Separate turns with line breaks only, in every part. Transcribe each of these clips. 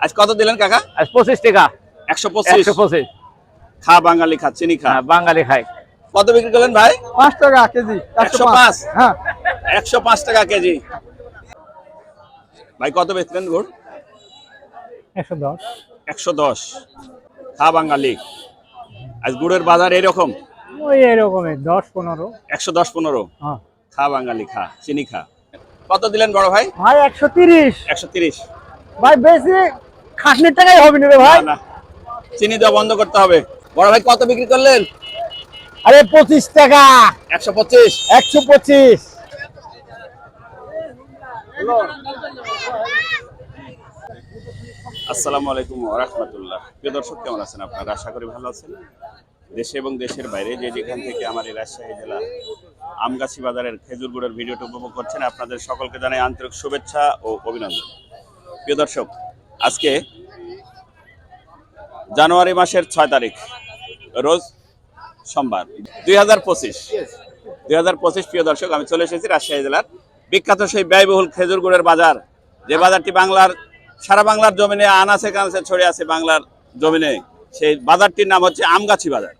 আজ কত দিলেন কাকা?
আজ পঁচিশ টাকা।
একশো পঁচিশ?
একশো পঁচিশ।
খা বাঙালি খা চিনি খা।
হ্যাঁ, বাঙালি খায়।
কত বিক্রি করলেন ভাই?
পাঁচ টাকা কেজি
একশো পাঁচ?
হ্যাঁ।
একশো পাঁচ টাকা কেজি। ভাই কত বেচলেন গুড়?
একশো দশ।
একশো দশ। খা বাঙালি। আজ গুড়ের বাজার এরকম?
ওই এরকমের দশ পনেরো।
একশো দশ পনেরো?
হ্যাঁ।
খা বাঙালি খা চিনি খা। কত দিলেন বড় ভাই?
ভাই একশো তিরিশ।
একশো তিরিশ।
ভাই বেশি খাটনির টাকাই হবে না রে ভাই।
চিনি দেওয়া বন্ধ করতে হবে। বড় ভাই কত বিক্রি করলেন?
আরে পঁচিশ টাকা।
একশো পঁচিশ?
একশো পঁচিশ।
আসসালামু আলাইকুম রহমতুল্লাহ। প্রিয় দর্শক কেমন আছেন আপনারা? আশা করি ভালো আছেন। দেশে এবং দেশের বাইরে যে যেখান থেকে আমার এই রাজশাহী জেলা আমগাছি বাজারের খেজুর গুড়ের ভিডিওটি উপভোগ করছেন আপনাদের সকলকে জানাই আন্তরিক শুভেচ্ছা ও অভিনন্দন। প্রিয় দর্শক আজকে জানুয়ারি মাসের ছয় তারিখ রোজ সোমবার। দুই হাজার পঁচিশ দুই হাজার পঁচিশ প্রিয় দর্শক আমি চলে এসেছি রাজশাহী জেলার বিখ্যাত সেই ব্যয়বহুল খেজুর গুড়ের বাজার যে বাজারটি বাংলার সারা বাংলার জমিনে আনাচে কানাচে ছড়ে আছে বাংলার জমিনে। সেই বাজারটির নাম হচ্ছে আমগাছি বাজার।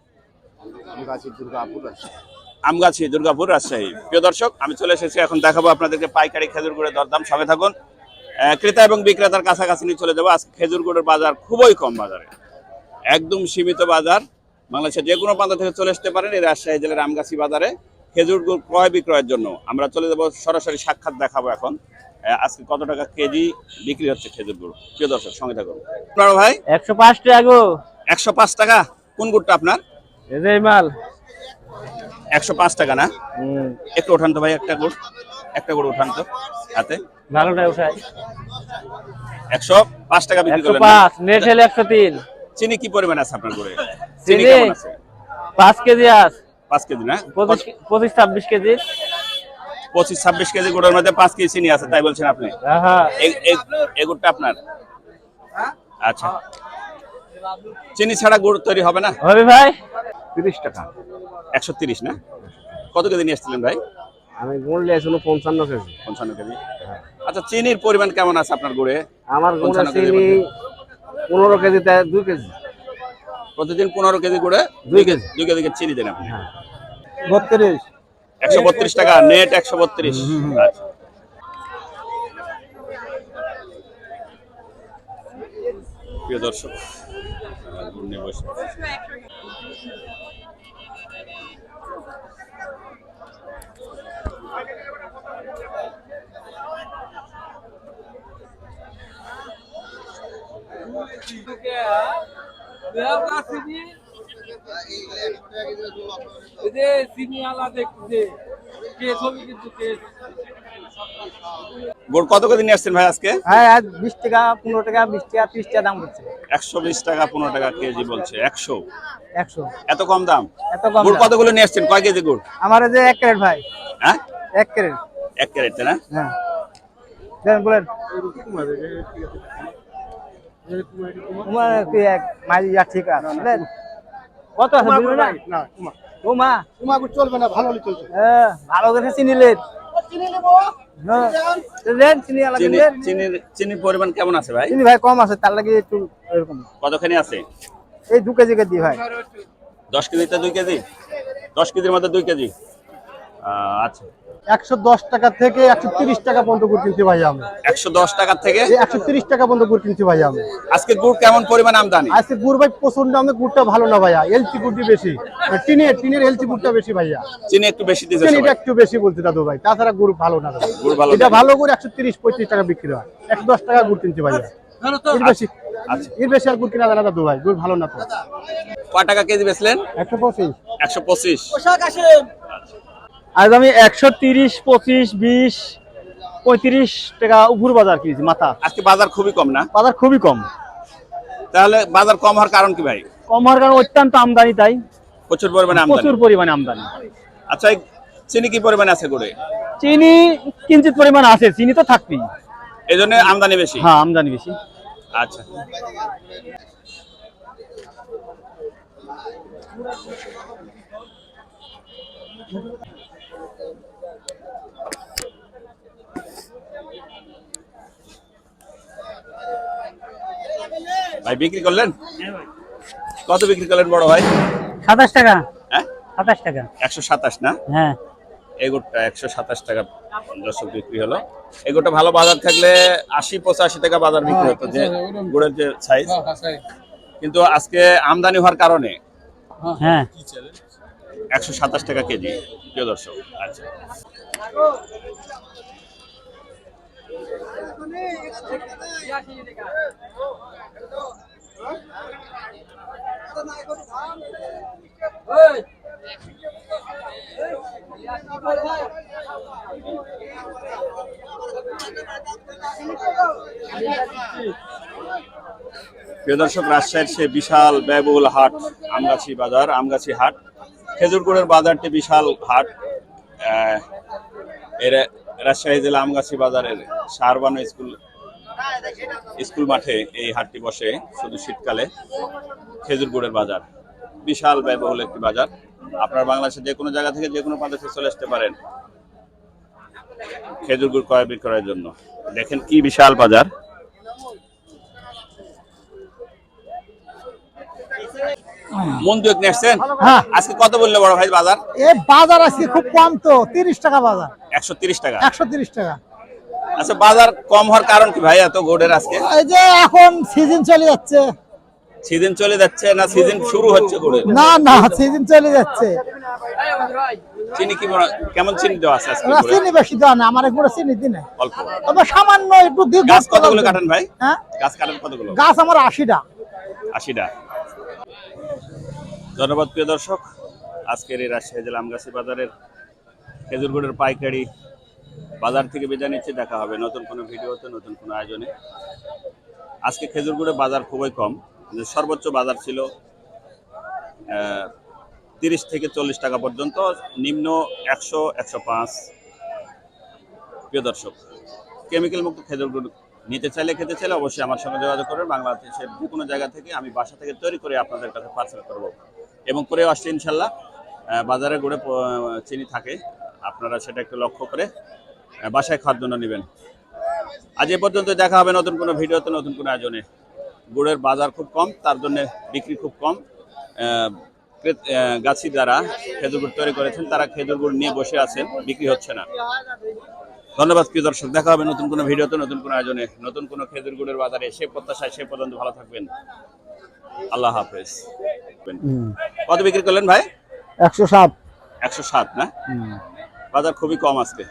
আমগাছি দুর্গাপুর রাজশাহী। প্রিয় দর্শক আমি চলে এসেছি এখন দেখাবো আপনাদেরকে পাইকারি খেজুর গুড়ের দরদাম। সঙ্গে থাকুন ক্রেতা এবং বিক্রেতার কাছাকাছি নিয়ে চলে যাব। আজকে খেজুর গুড়ের বাজার খুবই কম বাজারে। একদম সীমিত বাজার। বাংলাদেশের যে কোনো প্রান্ত থেকে চলে আসতে পারেন। এই রাজশাহী জেলার আমগাছি বাজারে খেজুর গুড় ক্রয় বিক্রয়ের জন্য। আমরা চলে যাব সরাসরি সাক্ষাৎ দেখাবো এখন। আজকে কত টাকা কেজি বিক্রি হচ্ছে খেজুর গুড় প্রিয় দর্শক সঙ্গে থাকুন। আপনার ভাই?
একশো পাঁচ টাকা গো।
একশো পাঁচ টাকা? কোন গুড়টা আপনার?
এই মাল।
একশো পাঁচ টাকা না? একটু ওঠান তো ভাই একটা গুড়। একটা গুড় উঠান তো হাতে?
ভালোটা উঠাই।
একশো পাঁচ টাকা বিক্রি করলেন?
পাঁচ নেট হলে একশো তিন।
চিনি কি পরিমাণ আছে আপনার গুড়ে চিনি? কেমন আছে?
পাঁচ কেজি আস
পাঁচ কেজি না?
পঁচিশ ছাব্বিশ কেজি।
পঁচিশ ছাব্বিশ কেজি গুড়ের মধ্যে পাঁচ কেজি চিনি আছে তাই বলছেন আপনি?
হ্যাঁ
এই গুড়টা আপনার? আচ্ছা। চিনি ছাড়া গুড় তৈরি হবে না?
হবে ভাই।
তিরিশ টাকা।
একশো তিরিশ না? কত কেজি নিয়ে আসছিলেন ভাই?
আমি গুড় লিয়েছিল পঞ্চান্ন কেজি।
পঞ্চান্ন কেজি। আচ্ছা চিনির পরিমাণ কেমন আছে আপনার গুড়ে?
আমার গুড়ে
পঞ্চান্ন
চিনি পনেরো কেজিতে দুই কেজি।
প্রতিদিন পনেরো কেজি গুড়ে
দুই কেজি।
দুই কেজি চিনি দেন আপনি।
বত্রিশ।
একশো বত্রিশ টাকা নেট একশো বত্রিশ। আচ্ছা। প্রিয় দর্শক বসে কত কেজি নিয়ে আসছেন ভাই আজকে?
হ্যাঁ আজ বিশ টাকা পনেরো টাকা বিশ টাকা ত্রিশ টাকা দাম হচ্ছে।
একশো বিশ টাকা পনেরো টাকা কেজি বলছে। একশো?
একশো।
এত কম দাম?
এত কম
গুড় কতগুলো নিয়ে আসছেন? কয় কেজি গুড়
আমার এই যে এক ক্যারেট ভাই।
হ্যাঁ?
এক ক্যারেট।
এক ক্যারেট না?
হ্যাঁ। বলেন। তোমার কি এক মাইল ইয়া ঠিক আছে কত আছে বুঝবে না? তোমা
তোমার চলবে না ভালো চলছে।
হ্যাঁ ভালো করে চিনি
পরিমাণ কেমন আছে ভাই?
চিনি ভাই কম আছে তার লাগে একটু এরকম।
কতখানি আছে?
এই দু কেজি দিই ভাই।
দশ কেজিতে দুই কেজি? দশ কেজির মধ্যে দুই কেজি? আহ, আচ্ছা।
একশো দশ টাকা থেকে একশো তিরিশ টাকা পর্যন্ত গুড় কিনতে ভাই আমি।
একশো দশ টাকার থেকে?
একশো তিরিশ টাকা পর্যন্ত গুড় কিনতে ভাই আমি।
আজকে গুড় কেমন পরিমাণ আমদানি?
আজকে গুড় ভাই প্রচুর দামে গুড়টা ভালো না ভাইয়া এলচি গুড়টি বেশি। টিনের টিনের এলচি গুড়টা বেশি ভাইয়া।
চিনি একটু বেশি দিয়েছে
চিনিটা একটু বেশি বলছে দাদু ভাই তাছাড়া গুড় ভালো না দাদু।
গুড় ভালো
এটা ভালো গুড় একশো তিরিশ পঁয়ত্রিশ টাকা বিক্রি হয়। একশো দশ টাকা গুড় কিনতে ভাইয়া। এর বেশি
আচ্ছা।
এর বেশি আর গুড় কিনা যায় দাদু ভাই গুড় ভালো না তো।
কয় টাকা কেজি বেচলেন?
একশো পঁচিশ।
একশো পঁচিশ।
আজ আমি একশো তিরিশ পঁচিশ বিশ পঁয়ত্রিশ টাকা উপর বাজার কিনেছি মাথা।
আজকে বাজার খুবই কম না?
বাজার খুবই কম।
তাহলে বাজার কম হওয়ার কারণ কি ভাই?
কম হওয়ার কারণে অত্যন্ত আমদানি তাই।
প্রচুর পরিমাণে আমদানি।
প্রচুর পরিমাণে আমদানি।
আচ্ছা চিনি কি পরিমাণে আছে গুড়ে
চিনি কিঞ্চিত পরিমাণ আছে চিনি তো থাকবেই।
এই জন্য আমদানি বেশি?
হ্যাঁ আমদানি বেশি।
আচ্ছা। ভাই বিক্রি করলেন? কত বিক্রি করলেন বড় ভাই?
সাতাশ টাকা।
হ্যাঁ?
সাতাশ টাকা।
একশো সাতাশ না?
হ্যাঁ।
এগুটটা একশো সাতাশ টাকা দর্শক বিক্রি হলো। এগুটা ভালো বাজার থাকলে আশি পঁচাশি টাকা বাজার বিক্রি হতো যে গুড়ের যে সাইজ কিন্তু আজকে আমদানি হওয়ার কারণে
হ্যাঁ।
একশো সাতাশ টাকা কেজি প্রিয় দর্শক। আচ্ছা। প্রিয় দর্শক, রাজশাহীর সে বিশাল ব্যয়বহুল হাট, আমগাছি বাজার, আমগাছি হাট খেজুরগুড়ের বাজারটি বিশাল হাট। রাজশাহী জেলা আমগাছি বাজারের সারবানো স্কুল স্কুল মাঠে এই হাটটি বসে শুধু শীতকালে খেজুর গুড়ের বাজার। বিশাল ব্যয়বহুল একটি বাজার। আপনার বাংলাদেশের যে কোনো জায়গা থেকে যে কোনো প্রান্তে চলে আসতে পারেন খেজুর গুড় ক্রয় বিক্রয়ের জন্য। দেখেন কি বিশাল বাজার। মন দুয়েক নিয়ে
হ্যাঁ।
আজকে কত বললে বড় ভাই বাজার?
এ বাজার আজকে খুব কম তো তিরিশ টাকা বাজার।
একশো তিরিশ টাকা।
একশো তিরিশ টাকা।
আচ্ছা বাজার কম হওয়ার কারণ কি ভাই এত গোড়ের আজকে?
এই যে এখন সিজন চলে যাচ্ছে।
সিজন চলে যাচ্ছে না সিজন শুরু হচ্ছে গোড়ের
না না সিজন চলে যাচ্ছে।
চিনি কি কেমন চিনি দেওয়া আছে আজকে
চিনি বেশি দেওয়া না আমার একবার চিনি দিনে
অল্প।
তবে সামান্য একটু
গাছ কতগুলো কাটেন ভাই?
হ্যাঁ?
গাছ কাটেন কতগুলো?
গাছ আমার আশিটা।
আশিটা। ধন্যবাদ প্রিয় দর্শক। আজকের এই রাজশাহী জেলা আমগাছি বাজারের খেজুরগুড়ের পাইকারি বাজার থেকে বিদায় নিচ্ছে, দেখা হবে। নতুন কোনো ভিডিওতে, নতুন কোনো আয়োজনে। আজকে খেজুরগুড়ের বাজার খুবই কম। সর্বোচ্চ বাজার ছিল তিরিশ থেকে চল্লিশ টাকা পর্যন্ত, নিম্ন একশো একশো পাঁচ। প্রিয় দর্শক, কেমিক্যাল মুক্ত খেজুর গুড় নিতে চাইলে, খেতে চাইলে অবশ্যই আমার সঙ্গে যোগাযোগ করবেন। বাংলাদেশের যে কোনো জায়গা থেকে আমি বাসা থেকে তৈরি করে আপনাদের কাছে পার্সেল করব। এবং করে আসছে ইনশাল্লাহ। বাজারে গুড়ে চিনি থাকে। আপনারা সেটা একটু লক্ষ্য করে বাসায় খাওয়ার জন্য নেবেন। আজ এ পর্যন্ত দেখা হবে নতুন কোনো ভিডিওতে নতুন কোনো আয়োজনে। গুড়ের বাজার খুব কম তার জন্য বিক্রি খুব কম। গাছি যারা খেজুর গুড় তৈরি করেছেন তারা খেজুর গুড় নিয়ে বসে আছেন বিক্রি হচ্ছে না। ধন্যবাদ প্রিয় দর্শক দেখা হবে নতুন কোনো ভিডিওতে নতুন কোনো আয়োজনে। নতুন কোনো খেজুর গুড়ের বাজারে সে প্রত্যাশায় সে পর্যন্ত ভালো থাকবেন। আল্লাহ হাফেজ। কত বিক্রি করলেন ভাই?
একশো সাত।
একশো সাত না? বাজার খুবই কম আজকে।